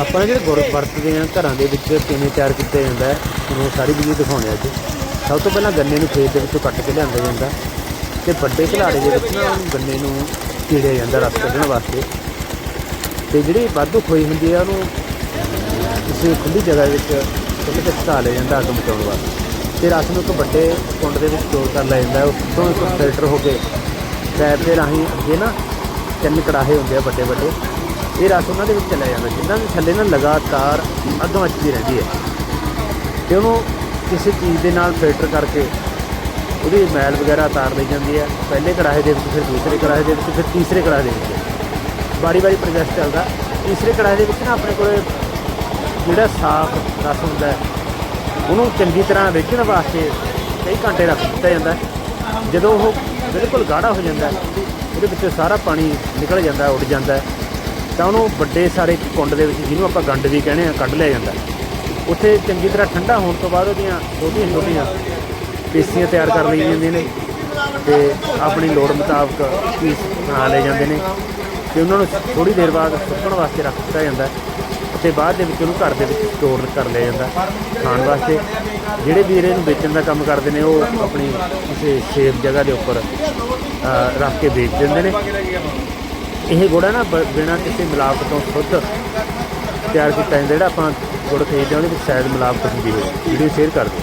ਆਪਾਂ ਨੇ ਜਿਹੜੇ ਗੁਰ ਵਰਤਦੇ ਆ, ਘਰਾਂ ਦੇ ਵਿੱਚ ਕਿਵੇਂ ਤਿਆਰ ਕੀਤਾ ਜਾਂਦਾ ਹੈ ਤੁਹਾਨੂੰ ਸਾਰੀ ਵੀਡੀਓ ਦਿਖਾਉਣੇ ਅੱਜ ਸਭ ਤੋਂ ਪਹਿਲਾਂ ਗੰਨੇ ਨੂੰ ਖੇਤ ਦੇ ਵਿੱਚੋਂ ਕੱਟ ਕੇ ਲਿਆਂਦਾ ਜਾਂਦਾ ਤੇ ਵੱਡੇ ਘਲਾੜੇ ਦੇ ਵਿੱਚ ਨਾ ਉਹਨੂੰ ਗੰਨੇ ਨੂੰ ਚੀੜਿਆ ਜਾਂਦਾ ਰਸ ਕੱਢਣ ਵਾਸਤੇ। ਤੇ ਜਿਹੜੀ ਵਾਧੂ ਖੋਈ ਹੁੰਦੀ ਆ, ਉਹਨੂੰ ਕਿਸੇ ਖੁੱਲੀ ਜਗ੍ਹਾ ਵਿੱਚ ਉਹਦੇ 'ਤੇ ਘਟਾ ਲਿਆ ਜਾਂਦਾ ਅੱਗ ਮਚਾਉਣ ਵਾਸਤੇ। ਤੇ ਰਸ ਨੂੰ ਇੱਕ ਵੱਡੇ ਕੁੰਡ ਦੇ ਵਿੱਚ ਸਟੋਰ ਕਰ ਲਿਆ ਜਾਂਦਾ ਉਸ ਤੋਂ ਇੱਕ ਫਿਲਟਰ ਹੋ ਕੇ ਟੈਪ ਦੇ ਰਾਹੀਂ ਅੱਗੇ ਨਾ ਤਿੰਨ ਕੜਾਹੇ ਹੁੰਦੇ ਆ ਵੱਡੇ ਵੱਡੇ ਇਹ ਰਸ ਉਹਨਾਂ ਦੇ ਵਿੱਚ ਚਲਿਆ ਜਾਂਦਾ ਜਿਨ੍ਹਾਂ ਦੇ ਥੱਲੇ ਨਾ ਲਗਾਤਾਰ ਅੱਗ ਮੱਚਦੀ ਰਹਿੰਦੀ ਹੈ। ਤੇ ਉਹਨੂੰ ਕਿਸੇ ਚੀਜ਼ ਦੇ ਨਾਲ ਫਿਲਟਰ ਕਰਕੇ ਉਹਦੀ ਮੈਲ ਵਗੈਰਾ ਉਤਾਰ ਲਈ ਜਾਂਦੀ ਹੈ। ਪਹਿਲੇ ਕੜਾਹੇ ਦੇ ਵਿੱਚ, ਫਿਰ ਦੂਸਰੇ ਕੜਾਹੇ ਦੇ ਵਿੱਚ, ਫਿਰ ਤੀਸਰੇ ਕੜਾਹੇ ਦੇ ਵਿੱਚ। ਵਾਰੀ ਵਾਰੀ ਪ੍ਰੋਸੈਸ ਚੱਲਦਾ। ਤੀਸਰੇ ਕੜਾਹੇ ਦੇ ਵਿੱਚ ਨਾ ਆਪਣੇ ਕੋਲੇ ਜਿਹੜਾ ਸਾਫ਼ ਰਸ ਹੁੰਦਾ ਹੈ, ਉਹਨੂੰ ਚੰਗੀ ਤਰ੍ਹਾਂ ਵੇਚਣ ਵਾਸਤੇ ਕਈ ਘੰਟੇ ਰੱਖ ਦਿੱਤਾ ਜਾਂਦਾ ਜਦੋਂ ਉਹ ਬਿਲਕੁਲ ਗਾੜਾ ਹੋ ਜਾਂਦਾ ਉਹਦੇ ਵਿੱਚੋਂ ਸਾਰਾ ਪਾਣੀ ਨਿਕਲ ਜਾਂਦਾ, ਉੱਡ ਜਾਂਦਾ ਤਾਂ ਉਹਨੂੰ ਵੱਡੇ ਸਾਰੇ ਕੁੰਡ ਦੇ ਵਿੱਚ ਜਿਹਨੂੰ ਆਪਾਂ ਗੰਡ ਵੀ ਕਹਿੰਦੇ ਆ, ਕੱਢ ਲਿਆ ਜਾਂਦਾ। ਉੱਥੇ ਚੰਗੀ ਤਰ੍ਹਾਂ ਠੰਡਾ ਹੋਣ ਤੋਂ ਬਾਅਦ ਉਹਦੀਆਂ ਛੋਟੀਆਂ ਛੋਟੀਆਂ ਪੇਸੀਆਂ ਤਿਆਰ ਕਰ ਲਈਆਂ ਜਾਂਦੀਆਂ ਨੇ ਤੇ ਆਪਣੀ ਲੋੜ ਮੁਤਾਬਕ ਪੀਸ ਬਣਾ ਲਏ ਜਾਂਦੇ ਨੇ ਤੇ ਉਹਨਾਂ ਨੂੰ ਥੋੜੀ ਦੇਰ ਬਾਅਦ ਸੁੱਕਣ ਵਾਸਤੇ ਰੱਖ ਦਿੱਤਾ ਜਾਂਦਾ ਹੈ ਤੇ ਬਾਅਦ ਦੇ ਵਿੱਚ ਉਹਨੂੰ ਘਰ ਦੇ ਵਿੱਚ ਸਟੋਰ ਕਰ ਲਿਆ ਜਾਂਦਾ ਖਾਣ ਵਾਸਤੇ। ਜਿਹੜੇ ਵੀਰ ਇਹਨੂੰ ਵੇਚਣ ਦਾ ਕੰਮ ਕਰਦੇ ਨੇ, ਉਹ ਆਪਣੀ ਕਿਸੇ ਸੇਫ ਜਗ੍ਹਾ ਦੇ ਉੱਪਰ ਰੱਖ ਕੇ ਵੇਚ ਦਿੰਦੇ ਨੇ। ਇਹ ਗੁੜ ਹੈ ਨਾ, ਬ- ਬਿਨਾਂ ਕਿਸੇ ਮਿਲਾਵਟ ਤੋਂ ਖੁਦ ਤਿਆਰ ਕੀਤਾ ਜਾਂਦਾ, ਜਿਹੜਾ ਆਪਾਂ ਗੁੜ ਖਰੀਦਦੇ ਹਾਂ, ਉਹਦੇ ਵਿੱਚ ਸ਼ਾਇਦ ਮਿਲਾਵਟ ਹੁੰਦੀ ਹੋਵੇ। ਵੀਡੀਓ ਸ਼ੇਅਰ ਕਰ ਦਿਓ।